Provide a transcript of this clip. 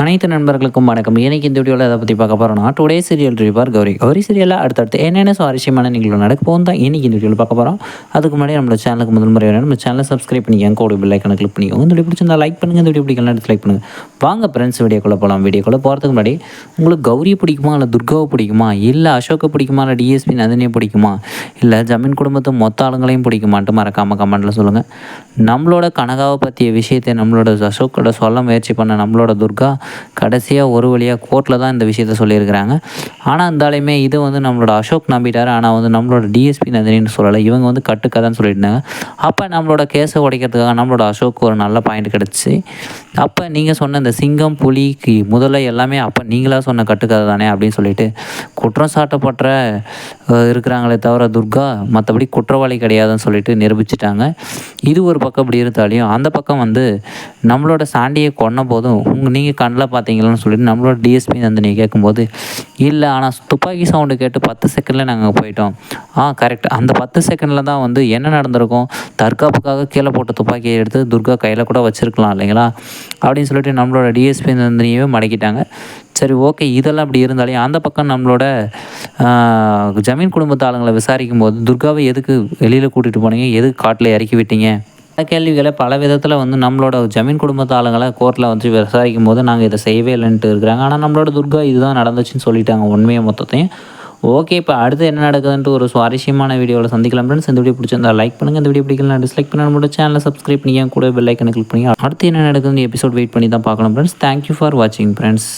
அனைத்து நண்பர்களுக்கும் வணக்கம். இன்னைக்கு இந்த வீடியோவில் அதை பற்றி பார்க்க போகிறோம்னா டுடே சீரியல் ரிவார் கௌரி. கௌரி சீரியலில் அடுத்தடுத்து என்னென்ன சுவாரஸ்யமான நிகழ்வு நடக்க போகும் தான் இன்னைக்கு இந்த வீடியோவில் பார்க்க போகிறோம் அதுக்கு முன்னாடி நம்ம சேனலுக்கு முதல் முறை வேணும் நம்ம சேனலை சப்ஸ்கிரைப் பண்ணிக்கோங்க. கூட பில் ஐக்கனை கிளிக் பண்ணிக்கோங்க. இந்த வீடியோ பிடிச்சிருந்தா லைக் பண்ணுங்கள் இந்த வீடியோ பிடிக்கலாம் எடுத்து லைக் பண்ணுங்கள் வாங்க ஃப்ரெண்ட்ஸ் வீடியோக்குள்ளே போகலாம் வீடியோக்குள்ளே போகிறதுக்கு முன்னாடி உங்களுக்கு கௌரியை பிடிக்குமா? இல்லை துர்காவை பிடிக்குமா? இல்லை அசோக்கை பிடிக்குமா? இல்லை டிஎஸ்பி நந்தினியை பிடிக்குமா? இல்லை ஜமீன் குடும்பத்தை மொத்த ஆளுங்களையும் பிடிக்குமான்ட்டு மறக்காமல் கமெண்ட்டில் சொல்லுங்கள் நம்மளோட கனகாவை பற்றிய விஷயத்தை நம்மளோட அசோக்கோட சொல்ல முயற்சி பண்ண நம்மளோட துர்கா கடைசியாக ஒரு வழியாக கோர்ட்டில் தான் இந்த விஷயத்த சொல்லியிருக்கிறாங்க. ஆனால் இருந்தாலுமே இது வந்து நம்மளோட அசோக் நம்பிட்டார். ஆனால் வந்து நம்மளோட டிஎஸ்பி நந்தினின்னு சொல்லலை. இவங்க வந்து கட்டுக்கதைன்னு சொல்லியிருந்தாங்க. அப்போ நம்மளோட கேஸை உடைக்கிறதுக்காக நம்மளோட அசோக் ஒரு நல்ல பாயிண்ட் கிடச்சி. அப்போ நீங்கள் சொன்ன இந்த சிங்கம் புலிக்கு முதல்ல எல்லாமே அப்போ நீங்களாக சொன்ன கட்டுக்கதை தானே அப்படின்னு சொல்லிட்டு குற்றம் சாட்டப்பட்ட இருக்கிறாங்களே தவிர துர்கா மற்றபடி குற்றவாளி கிடையாதுன்னு சொல்லிட்டு நிரூபிச்சிட்டாங்க. இது ஒரு பக்கம் இப்படி இருந்தாலையும் அந்த பக்கம் வந்து நம்மளோட சாண்டியை கொன்ன போதும் உங்கள் நீங்கள் கண்ணில் பார்த்தீங்களான்னு சொல்லிட்டு நம்மளோட டிஎஸ்பி நந்தினியை கேட்கும்போது இல்லை ஆனால் துப்பாக்கி சவுண்டு கேட்டு பத்து செகண்டில் நாங்கள் போயிட்டோம். ஆ கரெக்ட் அந்த பத்து செகண்டில் தான் வந்து என்ன நடந்திருக்கும்? தற்காப்புக்காக கீழே போட்ட துப்பாக்கியை எடுத்து துர்கா கையில் கூட வச்சுருக்கலாம் இல்லைங்களா? அப்படின்னு சொல்லிட்டு நம்மளோட டிஎஸ்பி நந்தினியவே மடக்கிட்டாங்க. சரி ஓகே. இதெல்லாம் அப்படி இருந்தாலே அந்த பக்கம் நம்மளோட ஜமீன் குடும்பத்து ஆளுங்களை விசாரிக்கும் போது துர்காவை எதுக்கு வெளியில் கூட்டிகிட்டு போனீங்க? எதுக்கு காட்டில் இறக்கி விட்டீங்க? கேள்விகளை பல விதத்தில் வந்து நம்மளோட ஜமீன் குடும்பத்து ஆளுங்களை கோர்ட்டில் வந்து விசாரிக்கும் போது நாங்கள் இதை செய்யவே இல்லைன்ட்டு இருக்கிறாங்க. ஆனால் நம்மளோட துர்கா இதுதான் நடந்துச்சுன்னு சொல்லிட்டாங்க உண்மையை மொத்தத்தையும். ஓகே இப்போ அடுத்து என்ன நடக்குதுன்ட்டு ஒரு சுவாரஸ்யமான வீடியோவில் சந்திக்கலாம். ஃப்ரெண்ட்ஸ் இந்த வீடியோ பிடிச்சிருந்தா லைக் பண்ணுங்கள் இந்த வீடியோ பிடிக்கலாம் டிஸ்லைக் பண்ண நம்மளோட சேனலை சப்ஸ்கிரைப் பண்ணி என் கூட பெல் ஐக்கனை கிளிக் பண்ணி அடுத்து என்ன நடக்குதுன்னு எபிசோட் வெயிட் பண்ணி தான் பார்க்கலாம் ஃப்ரெண்ட்ஸ் தேங்க்யூ ஃபார் வாட்சிங் ஃப்ரெண்ட்ஸ்